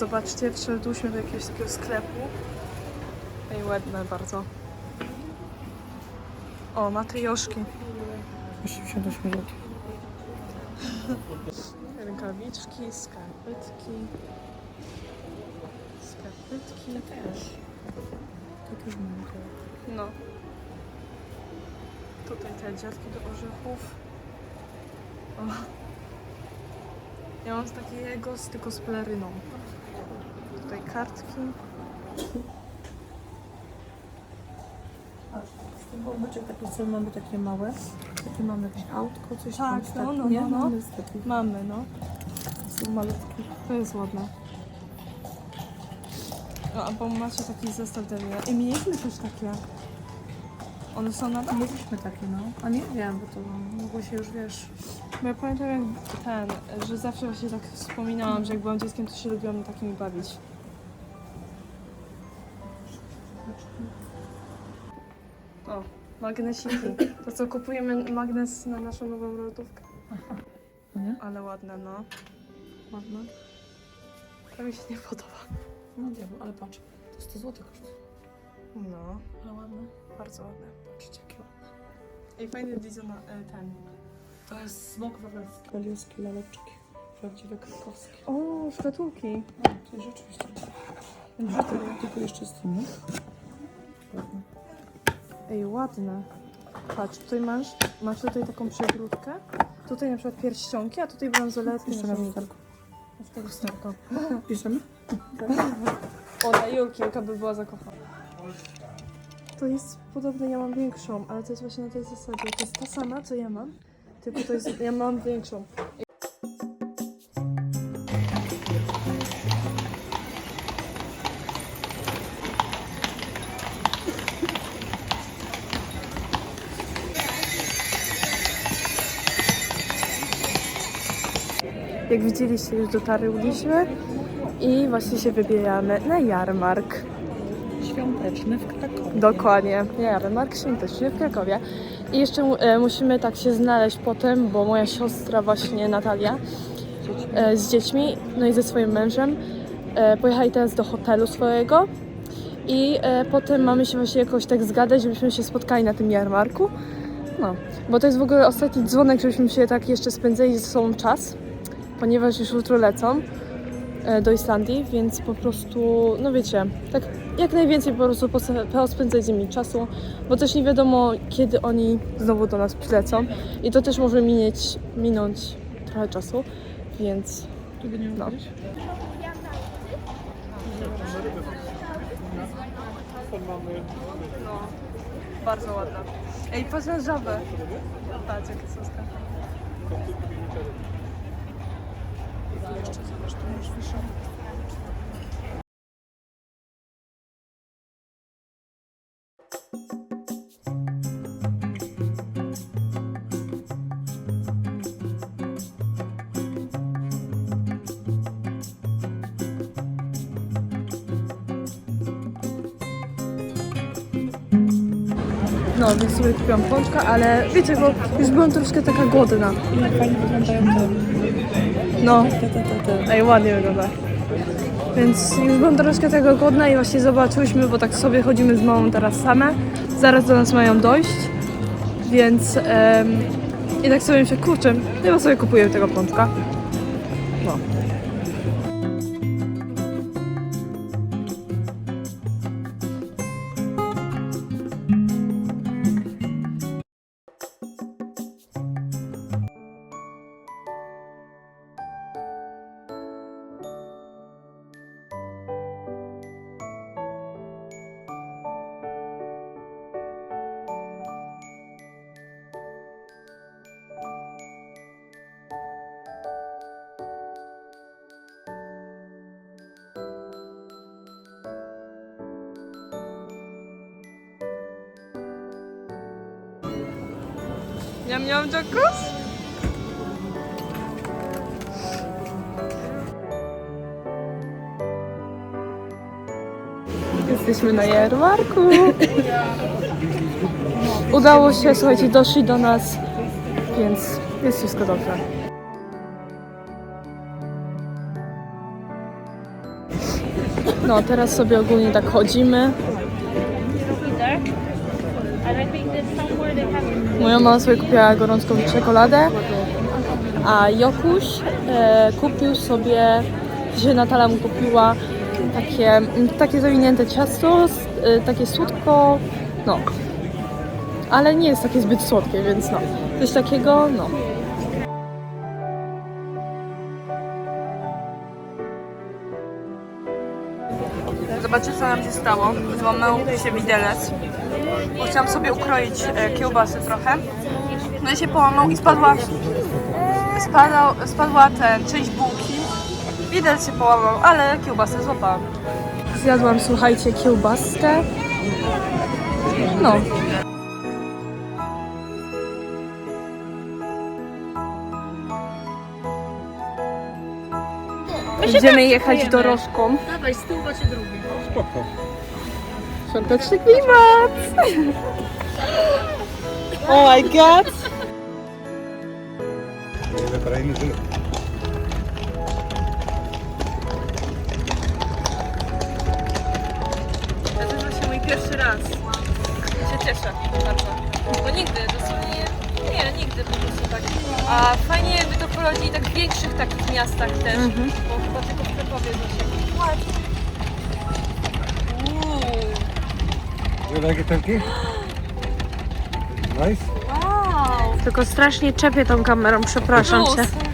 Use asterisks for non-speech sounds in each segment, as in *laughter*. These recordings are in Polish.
zobaczcie, wszedłyśmy do jakiegoś takiego sklepu. Ej, ładne bardzo. O, matrioszki. 88 zł. Rękawiczki, skarpetki. Skarpetki. Też. To też mam to. No. Tutaj te dziadki do orzechów. O. Ja mam z takiego, z tylko z peleryną. Kartki. Z tym takie mamy takie małe. Takie mamy jakieś autko, coś Tak, tam. no, no, no, no. Mamy z takich Mamy, no. są malutkie. To jest ładne. No, albo macie taki zestaw Delia. I mieliśmy też takie. One są na Mieliśmy takie, no. A nie wiem, bo to mogło się już, wiesz... Bo ja pamiętam jak ten, że zawsze właśnie tak wspominałam, że jak byłam dzieckiem, to się lubiłam takimi bawić. O, magnesiki. To co, kupujemy magnes na naszą nową lodówkę. No nie? Ale ładne, no. Ładne. To mi się nie podoba. No nie wiem, ale patrz. To 100 zł kosztuje. No, Ale ładne. bardzo ładne. Patrzcie, jakie ładne. I fajny design na e, ten. To jest smok wawelski. Wawelskie laleczki. Prawdziwe krakowskie. O, szkatułki. No, to jest rzeczywiście. Tylko, tylko jeszcze z tym, nie? Ej, ładne. Patrz, tutaj masz, masz tutaj taką przegródkę. Tutaj na przykład pierścionki, a tutaj bransoletki. Jeszcze raz lusterko. Lusterko. Bierzemy? O, na Julki, *laughs* *laughs* Julka by była zakochana. To jest podobne, ja mam większą, ale to jest właśnie na tej zasadzie. To jest ta sama, co ja mam, tylko to jest, ja mam większą. Jak widzieliście, już dotarliśmy i właśnie się wybieramy na jarmark. Świąteczny w Krakowie. Dokładnie, jarmark świąteczny w Krakowie. I jeszcze e, musimy tak się znaleźć potem, bo moja siostra właśnie Natalia e, z dziećmi, no i ze swoim mężem e, pojechali teraz do hotelu swojego i e, potem mamy się właśnie jakoś tak zgadać, żebyśmy się spotkali na tym jarmarku. No, bo to jest w ogóle ostatni dzwonek, żebyśmy się tak jeszcze spędzali ze sobą czas, ponieważ już jutro lecą e, do Islandii, więc po prostu, no wiecie, tak jak najwięcej po prostu pos- pospędzać z nimi czasu, bo też nie wiadomo, kiedy oni znowu do nas przylecą i to też może minieć, minąć trochę czasu, więc No. no, bardzo ładna. Ej, patrz na żabę. Patrz, jakie są No, więc sobie kupiłam pączka, ale wiecie, bo już byłam troszkę taka głodna. Jak fajnie wyglądają te. No. Ej, ładnie wygląda. Więc już byłam troszkę tego głodna i właśnie zobaczyłyśmy, bo tak sobie chodzimy z mamą teraz same. Zaraz do nas mają dojść, więc em, i tak sobie myślę, kurczę, chyba sobie kupuję tego pączka. No. Miam, miam, Jackus? Jesteśmy na jarmarku. Udało się, słuchajcie, doszli do nas, więc jest wszystko dobrze. No, teraz sobie ogólnie tak chodzimy. Moja mama sobie kupiła gorącką czekoladę, a Jokuś e, kupił sobie, że Natala mu kupiła takie, takie zawinięte ciasto, e, takie słodko, no. Ale nie jest takie zbyt słodkie, więc no. Coś takiego, no. Zobaczcie co nam się stało. Złamał się widelec. Bo chciałam sobie ukroić e, kiełbasy trochę. No i się połamał i spadła, spadał, spadła ten, część bułki. Widelec się połamał, ale kiełbasę złapałam. Zjadłam, słuchajcie, kiełbaskę. No. Będziemy jechać dorożką. Dawaj, z tyłu macie drugi. Spoko. Świąteczny klimat! Oh my god! Tyle. To jest właśnie mój pierwszy raz. Się cieszę bardzo. Bo nigdy, dosłownie, nie, nigdy po prostu tak. A fajnie jakby to prowadzi tak w większych takich miastach też, bo chyba tylko w Krakowie to się... Uuu, You like turkey? Nice? wow! Tylko strasznie czepię tą kamerą, przepraszam cię.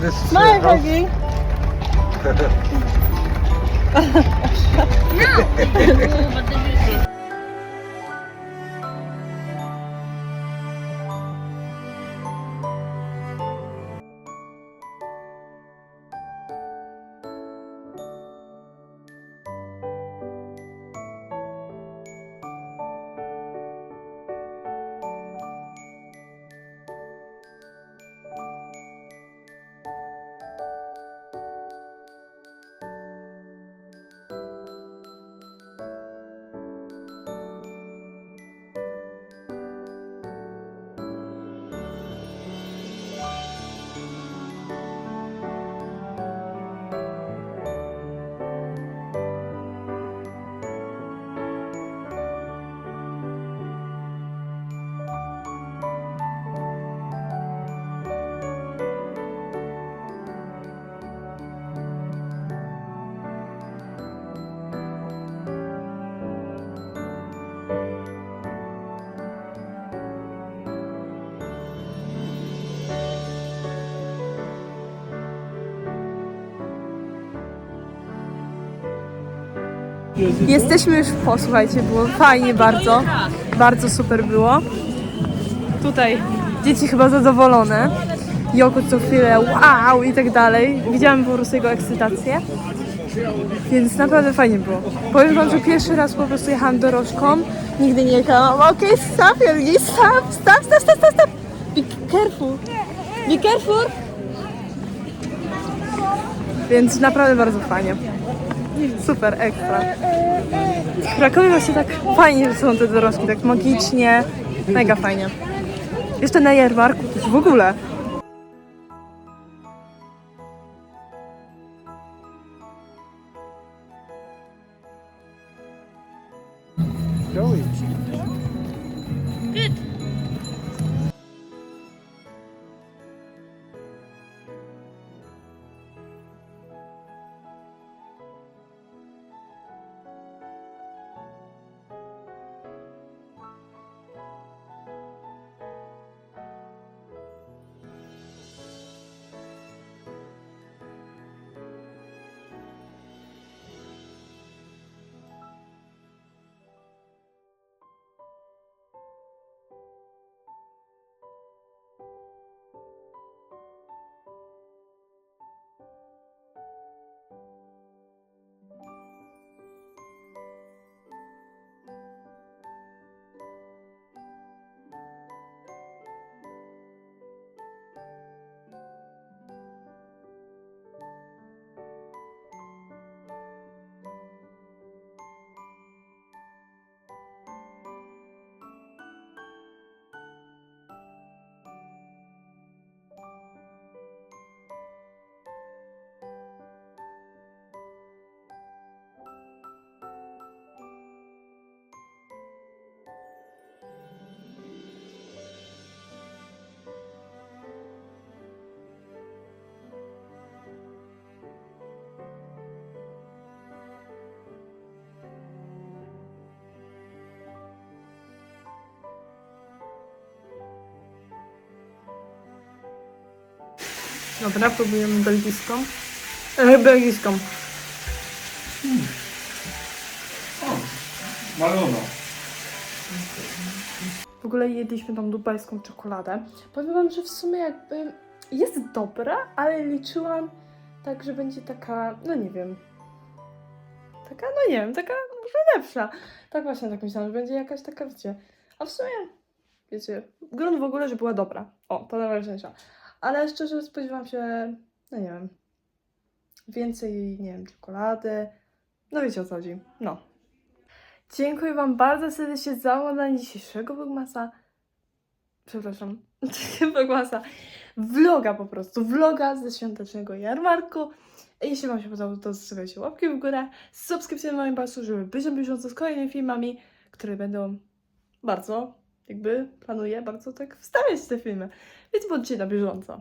This is My your. Huggy. no. *laughs* *laughs* Jesteśmy już po, słuchajcie, było fajnie bardzo. Bardzo super było. Tutaj dzieci chyba zadowolone. Joko co chwilę wow i tak dalej. Widziałam po prostu jego ekscytację. Więc naprawdę fajnie było. Powiem wam, że pierwszy raz po prostu jechałam dorożką. Nigdy nie jechałam. Okej, stop, Jorgi, stop, stop, stop, stop, stop, stop. Be careful. Be careful. Więc naprawdę bardzo fajnie. Super, ekstra. W Krakowie właśnie tak fajnie są te dorożki, tak magicznie. Mega fajnie. Jeszcze na jarmarku to w ogóle. Dobra, próbujemy belgijską. E, belgijską. Malona. W ogóle jedliśmy tą dubajską czekoladę. Powiem wam, że w sumie jakby jest dobra, ale liczyłam tak, że będzie taka, no nie wiem. Taka, no nie wiem, taka może lepsza. Tak właśnie tak myślałam, że będzie jakaś taka, wiecie. A w sumie, wiecie, grunt w ogóle, że była dobra. O, to najważniejsza. Ale szczerze spodziewałam się, no nie wiem, więcej, nie wiem, czekolady. No wiecie o co chodzi. No. Dziękuję Wam bardzo serdecznie za oglądanie dzisiejszego Vlogmasa. Przepraszam, *laughs* Vlogmasa. Vloga po prostu, vloga ze świątecznego jarmarku. Jeśli Wam się podobało, to zostawiajcie łapki w górę, subskrypcję na moim pasu, żeby być na bieżąco z kolejnymi filmami, które będą bardzo, jakby planuję bardzo tak wstawiać te filmy. Więc bądźcie na bieżąco.